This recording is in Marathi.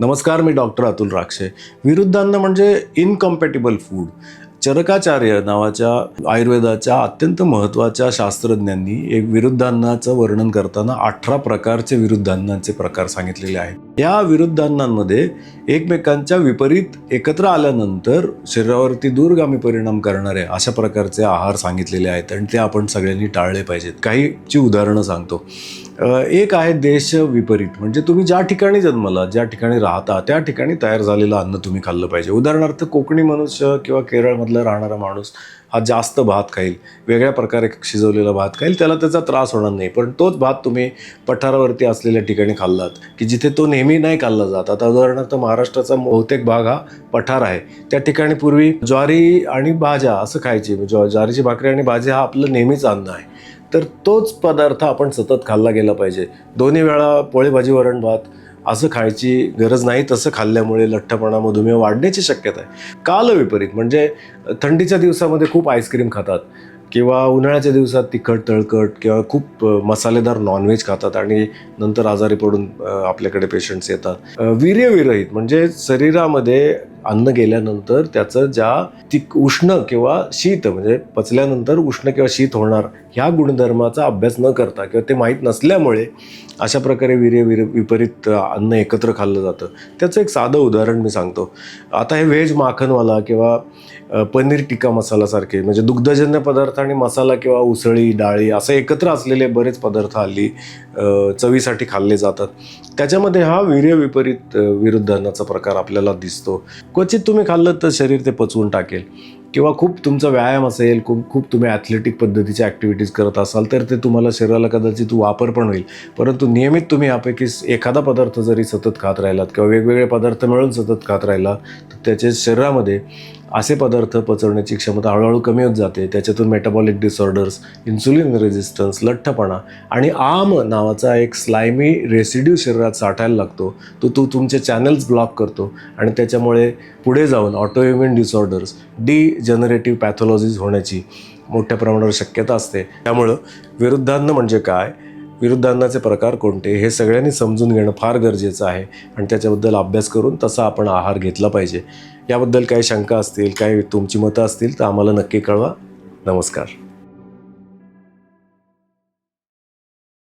नमस्कार मी डॉक्टर अतुल राक्षे. विरुद्धांना म्हणजे इनकम्पॅटेबल फूड चरकाचार्य नावाच्या आयुर्वेदाच्या अत्यंत महत्त्वाच्या शास्त्रज्ञांनी एक विरुद्धांनाचं वर्णन करताना अठरा प्रकारचे विरुद्धांनाचे प्रकार सांगितलेले आहेत. या विरुद्धान्नांमध्ये एकमेकांच्या विपरीत एकत्र आल्यानंतर शरीरावरती दूरगामी परिणाम करणारे अशा प्रकारचे आहार सांगितलेले आहेत आणि ते आपण सगळ्यांनी टाळले पाहिजेत. काहीची उदाहरणं सांगतो. एक आहे देश विपरीत. म्हणजे तुम्ही ज्या ठिकाणी जन्मला ज्या ठिकाणी राहता त्या ठिकाणी तयार झालेलं अन्न तुम्ही खाल्लं पाहिजे. उदाहरणार्थ कोकणी मनुष्य किंवा केरळमधला राहणारा माणूस हा जास्त भात खाईल. वेगळ्या प्रकारे शिजवलेला भात खाईल. त्याला त्याचा त्रास होणार नाही. पण तोच भात तुम्ही पठारावरती असलेल्या ठिकाणी खाल्लात की जिथे तो नेहमी नाही खाल्ला जात. आता उदाहरणार्थ महाराष्ट्राचा बहुतेक भाग हा पठार आहे. त्या ठिकाणी पूर्वी ज्वारी आणि भाज्या असं खायची. म्हणजे ज्वा ज्वारीची भाकरी आणि भाजी हा आपलं नेहमीच अन्न आहे. तर तोच पदार्थ आपण सतत खाल्ला गेला पाहिजे. दोन्ही वेळा पोळी भाजी वरण भात असं खायची गरज नाही तसं खाल्ल्यामुळे लठ्ठपणा मधुमेह वाढण्याची शक्यता आहे. काल विपरीत म्हणजे थंडीच्या दिवसामध्ये खूप आईस्क्रीम खातात किंवा उन्हाळ्याच्या दिवसात तिखट तळकट किंवा खूप मसालेदार नॉनव्हेज खातात आणि नंतर आजारी पडून आपल्याकडे पेशंट्स येतात. वीर्यविरहित म्हणजे शरीरामध्ये अन्न गेल्यानंतर त्याचं ज्या ती उष्ण किंवा शीत म्हणजे पचल्यानंतर उष्ण किंवा शीत होणार ह्या गुणधर्माचा अभ्यास न करता किंवा ते माहीत नसल्यामुळे अशा प्रकारे वीर्य विर विपरीत अन्न एकत्र खाल्लं जातं. त्याचं एक साधं उदाहरण मी सांगतो. आता हे व्हेज माखनवाला किंवा पनीर टिक्का मसालासारखे म्हणजे दुग्धजन्य पदार्थ आणि मसाला किंवा उसळी डाळी असं एकत्र असलेले बरेच पदार्थ हल्ली चवीसाठी खाल्ले जातात. त्याच्यामध्ये हा वीर्य विपरीत विरुद्ध अन्नाचा प्रकार आपल्याला दिसतो. क्वचित तुम्ही खाल्लं तर शरीर ते पचवून टाकेल. किंवा खूप तुमचा व्यायाम असेल खूप खूप तुम्ही ॲथलेटिक पद्धतीच्या ॲक्टिव्हिटीज करत असाल तर ते तुम्हाला शरीराला कदाचित वापर पण होईल. परंतु नियमित तुम्ही यापैकी एखादा पदार्थ जरी सतत खात राहिलात किंवा वेगवेगळे पदार्थ मिळून सतत खात राहिला तर त्याच्या शरीरामध्ये असे पदार्थ पचवण्याची क्षमता हळूहळू कमी होत जाते. त्याच्यातून मेटाबॉलिक डिसऑर्डर्स इन्सुलिन रेझिस्टन्स लठ्ठपणा आणि आम नावाचा एक स्लायमी रेसिड्यू शरीरात साठायला लागतो. तो तू तुमचे चॅनल्स ब्लॉक करतो आणि त्याच्यामुळे पुढे जाऊन autoimmune disorders degenerative pathologies होण्याची मोठ्या प्रमाणावर शक्यता असते. त्यामुळं विरुद्धांना म्हणजे काय? विरुद्धांनाचे प्रकार कोणते हे सगळ्यांनी समजून घेणं फार गरजेचं आहे. आणि त्याच्याबद्दल अभ्यास करून तसा आपण आहार घेतला पाहिजे. याबद्दल काही शंका असतील काही तुमची मतं असतील तर आम्हाला नक्की कळवा. नमस्कार.